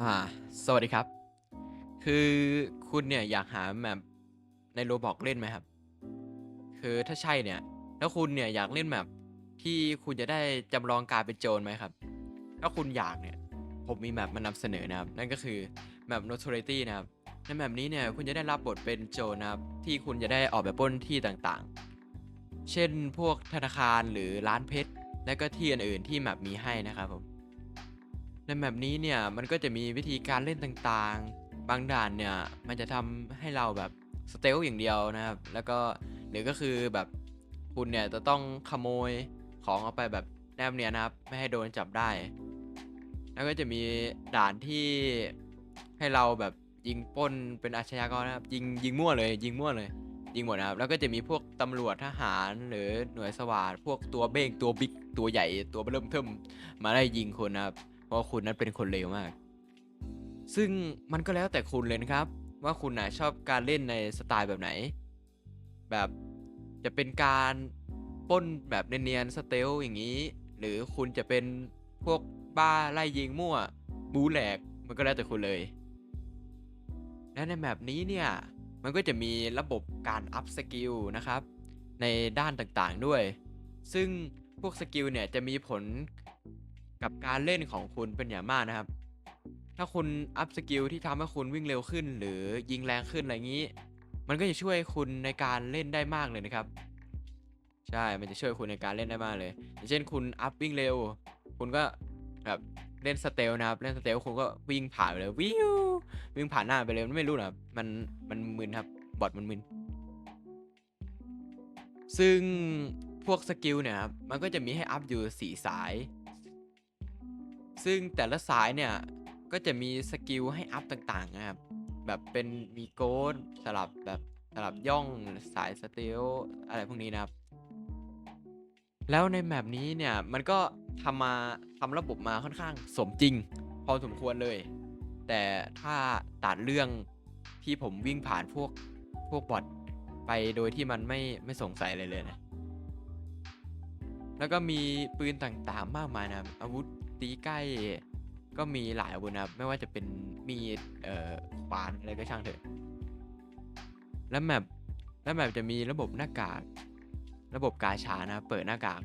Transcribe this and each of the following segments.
อ่า สวัสดีครับ คือคุณเนี่ยอยากหาแมปในโรบอกเล่นไหมครับ คือถ้าใช่เนี่ย แล้วคุณเนี่ยอยากเล่นแมปที่คุณจะได้จำลองการเป็นโจรไหมครับ ถ้าคุณอยากเนี่ย ผมมีแมปมานำเสนอนะครับ นั่นก็คือแมป Notoriety นะครับ ในแมปนี้เนี่ยคุณจะได้รับบทเป็นโจรนะครับ ที่คุณจะได้ออกแบบปล้นที่ต่างๆ เช่นพวกธนาคารหรือร้านเพชร และก็ที่อื่นๆที่แมปมีให้นะครับผม ในแมปนี้เนี่ยมันก็จะมีวิธีการเล่นต่างๆ บางด่านเนี่ยมันจะทำให้เราแบบสเตลอย่างเดียวนะครับ แล้วก็หรือก็คือแบบคุณเนี่ยจะต้องขโมยของเอาไปแบบแนบเนียนนะครับ ไม่ให้โดนจับได้ แล้วก็จะมีด่านที่ให้เราแบบยิงป้นเป็นอาชญากรนะครับ ยิงยิงมั่วเลย ยิงมั่วเลย ยิงหมดนะครับ แล้วก็จะมีพวกตำรวจทหารหรือหน่วยสวาทพวกตัวเบ้งตัวบิ๊กตัวใหญ่ตัวเริ่มเทิมมาไล่ยิงคนนะครับ ว่าคุณนั้นเป็นคนเลวมาก ซึ่งมันก็แล้วแต่คุณเลยนะครับ ว่าคุณนะชอบการเล่นในสไตล์แบบไหน แบบจะเป็นการป้นแบบเนียนๆสเตลอย่างนี้ หรือคุณจะเป็นพวกบ้าไล่ยิงมั่วบูแหลกมันก็แล้วแต่คุณเลย และในแบบนี้เนี่ยมันก็จะมีระบบการอัพสกิลนะครับ ในด้านต่างๆด้วย ซึ่งพวกสกิลเนี่ยจะมีผล กับการเล่นของคุณเป็นอย่างมากนะครับ ถ้าคุณอัพสกิลที่ทำให้คุณวิ่งเร็วขึ้น หรือยิงแรงขึ้นอะไรอย่างนี้ มันก็จะช่วยคุณในการเล่นได้มากเลยนะครับ ใช่ มันจะช่วยคุณในการเล่นได้มากเลย อย่างเช่นคุณอัพวิ่งเร็ว คุณก็แบบเล่นสเตลนะครับ เล่นสเตลคุณก็วิ่งผ่านไปเลยวิววิ่งผ่านหน้าไปเลยมันไม่รู้นะครับมันมันมึนครับบอทมันมึนซึ่งพวกสกิลเนี่ยครับ มันก็จะมีให้อัพอยู่ 4 สาย ซึ่งแต่ละสายเนี่ยก็จะมีสกิลให้อัพต่างๆนะครับ แบบเป็นมีโกดสลับแบบสลับย่องสายสเตลอะไรพวกนี้นะครับ แล้วในแมปนี้เนี่ยมันก็ทำมาทำระบบมาค่อนข้างสมจริง พอสมควรเลย แต่ถ้าตัดเรื่องที่ผมวิ่งผ่านพวกพวกบอทไปโดยที่มันไม่ไม่สงสัยอะไรเลยนะ แล้วก็มีปืนต่างๆมากมายนะอาวุธ ตีใกล้ ก็มีหลายอาวุธนะครับ ไม่ว่าจะเป็นมีดเอ่อขวานอะไรก็ช่างเถอะ แล้วแมปแล้วแมปจะมีระบบหน้ากาก ระบบกาชานะเปิดหน้ากาก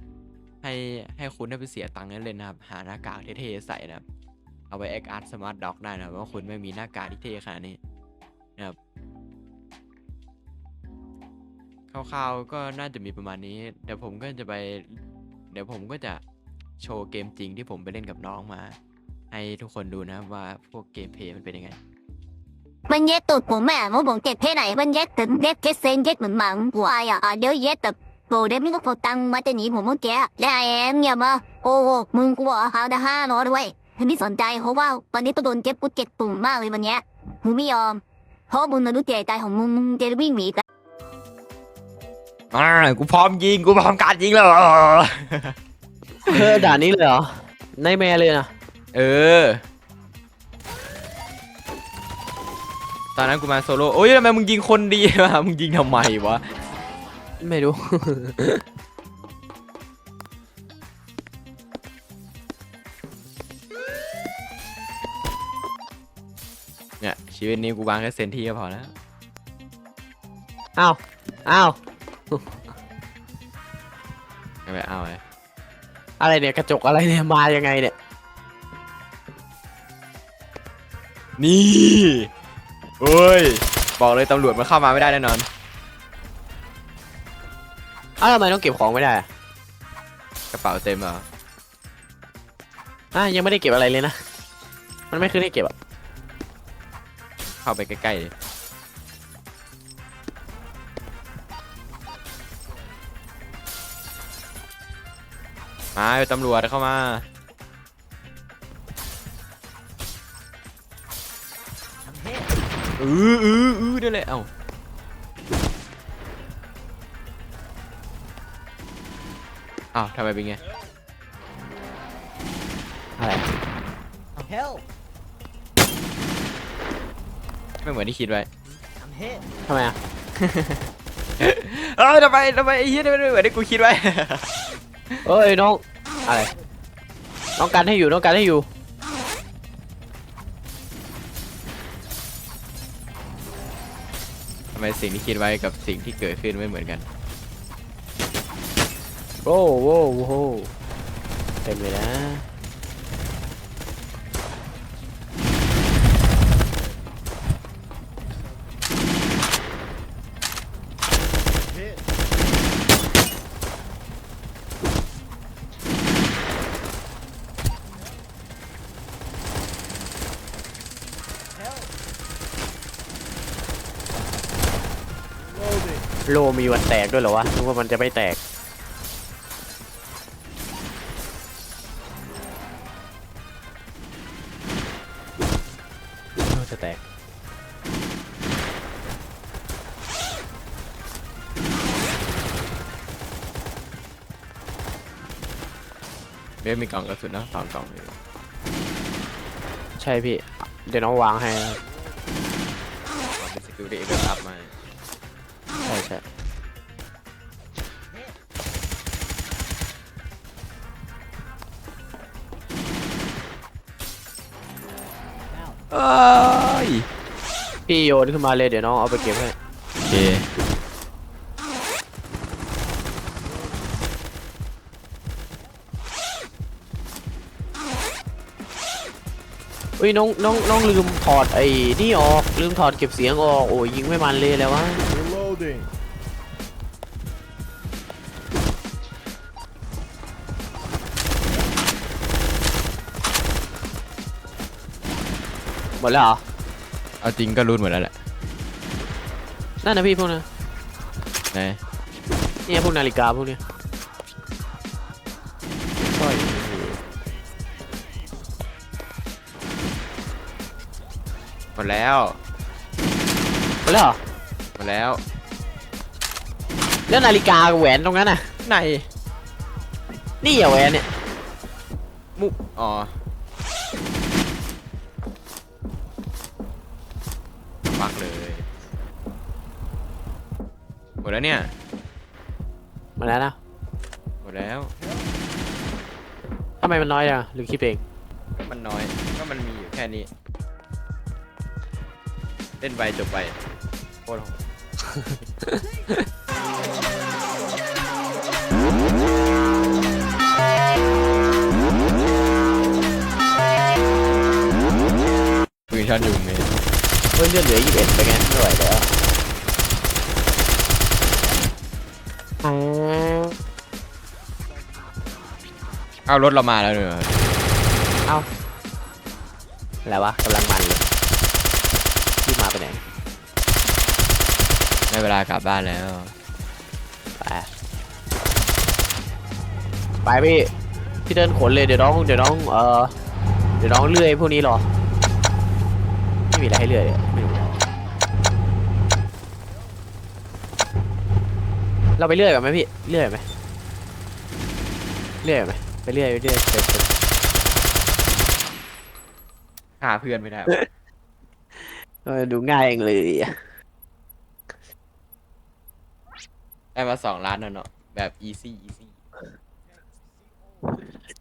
ให้ให้คุณได้ไปเสียตังค์เล่นๆนะครับ หาหน้ากากเท่ๆใส่นะครับ เอาไป X Art Smart Dock ได้นะครับว่าคุณไม่มีหน้ากากที่เท่ขนาดนี้นะครับคร่าวๆก็น่าจะมีประมาณนี้ เดี๋ยวผมก็จะไป เดี๋ยวผมก็จะ โชว์เกมจริงที่ผมไปเล่นกับน้องมา ให้ทุกคนดูนะครับว่าพวกเกมเพลย์มันเป็นยังไง มันเย็ดตูดผมแม่ผมบอกเจ็บแค่ไหนมันเย็ดถึงเย็ดแค่เซนเย็ดเหมือนหมังหัวไอ้อะอะเดี๋ยวเย็ดแต่โปรเดมนี่ก็พอตังมาจะหนีผมเมื่อกี้และไอแอมอย่ามาโอ้โหมึงกูบอกหาได้ห้าร้อยด้วยไม่สนใจเพราะว่าวันนี้ต้องโดนเจ็บกูเจ็บตุ่มมากเลยวันเนี้ยมึงไม่ยอม เพราะมึงนะรู้เจใจของมึงมึงจะวิ่งหนีกันอ่ากูพร้อมยิงกูพร้อมการยิงแล้ว เออด่านนี้เลยเหรอในแม่เลยนะเออ ตอนนั้นกูมาโซโล่โอ้ยทำไมมึงยิงคนดีวะ มึงยิงทำไมวะ ไม่รู้ เนี่ย ชีวิตนี้กูวางแค่เซนที่ก็พอแล้ว อ้าว อ้าว ไม่ไปเอาเลย อะไรเนี่ยกระจกอะไรเนี่ยมายังไงเนี่ย นี่เฮ้ย บอกเลยตำรวจมันเข้ามาไม่ได้แน่นอนอ้าวทำไมต้องเก็บของไม่ได้อะกระเป๋าเต็มเหรออะยังไม่ได้เก็บอะไรเลยนะ มันไม่ขึ้นให้เก็บอะเข้าไปใกล้ๆดิ มาเว้ยตำรวจเข้ามา อืออืออือนี่แหละเอ้าอ้าวทำไมเป็นไง อะไร Hell, ไม่เหมือนที่คิดไว้ I'm hit. ทำไมอะ เอ้ยทำไมทำไมไอ้เหี้ยนี่มันไม่เหมือนที่กูคิดไว้ เอ้ยน้องอะไรน้องกันให้อยู่น้องกันให้อยู่ ทำไมสิ่งที่คิดไว้กับสิ่งที่เกิดขึ้นไม่เหมือนกัน โว้วโว้วโว้เต็มเลยนะ โลมีวันแตกด้วยเหรอวะนึกว่ามันจะไม่แตกโลจะแตก เบสมีกล่องกระสุนนะสองกล่องเลยใช่พี่ เดี๋ยวน้องวางให้นะครับเป็นสกิลที่เอกอัพมา เอ้ยพี่โยนขึ้นมาเลยเดี๋ยวน้องเอาไปเก็บให้ โอเคเฮ้ยน้องน้องน้องลืมถอดไอ้นี่ออกลืมถอดเก็บเสียงออกโอ้ยยิงไม่มันเลยแล้ววะ Reloading. หมดแล้วเหรอ เอาจริงก็รู้หมดแล้วแหละนั่นนะพี่พวกนั้นไหนเนี่ยพวกนาฬิกาพวกเนี้ยสร้อยหมดแล้วหมดแล้วเหรอ หมดแล้วแล้วนาฬิกากับแหวนตรงนั้นน่ะ ไหนนี่อย่าแหวนเนี่ย มุอ๋อ ปักเลย หมดแล้วเนี่ยหมดแล้วนะหมดแล้ว ทำไมมันน้อยจังหรือคิดเองก็มันน้อย ก็มันมีอยู่แค่นี้ เล่นไปจบไปโคตรโหดปืนช็อตยุงเลยเฮ้ยเลือดเหลือยี่สิบเอ็ดไปไงไม่ไหวแล้วอ๋อเอารถเรามาแล้วเนอะอะไรวะกำลังมันเลยพี่มาไปไหนได้เวลากลับบ้านแล้ว ไปไปพี่พี่เดินขนเลยเดี๋ยวน้องเดี๋ยวน้องเออเดี๋ยวน้องเลื่อยพวกนี้รอไม่มีอะไรให้เลื่อยเลยไม่รู้ เราไปเลื่อยกันไหมพี่เลื่อยไหมเลื่อยไหมไปเลื่อยไปเลื่อยไปไปหาเพื่อนไม่ได้เออดูง่ายเองเลยอะได้มาสองล้านแล้วเนาะแบบ easy easy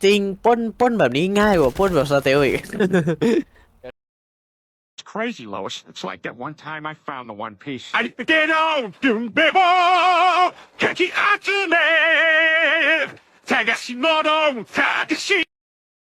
จริงปล้นปล้นแบบนี้ง่ายกว่าปล้นแบบสเตลอีก It's crazy, Lois. It's like that one time I found the One Piece. I get on, doom, bebo, kaki, atune, tagashi, no, no, tagashi.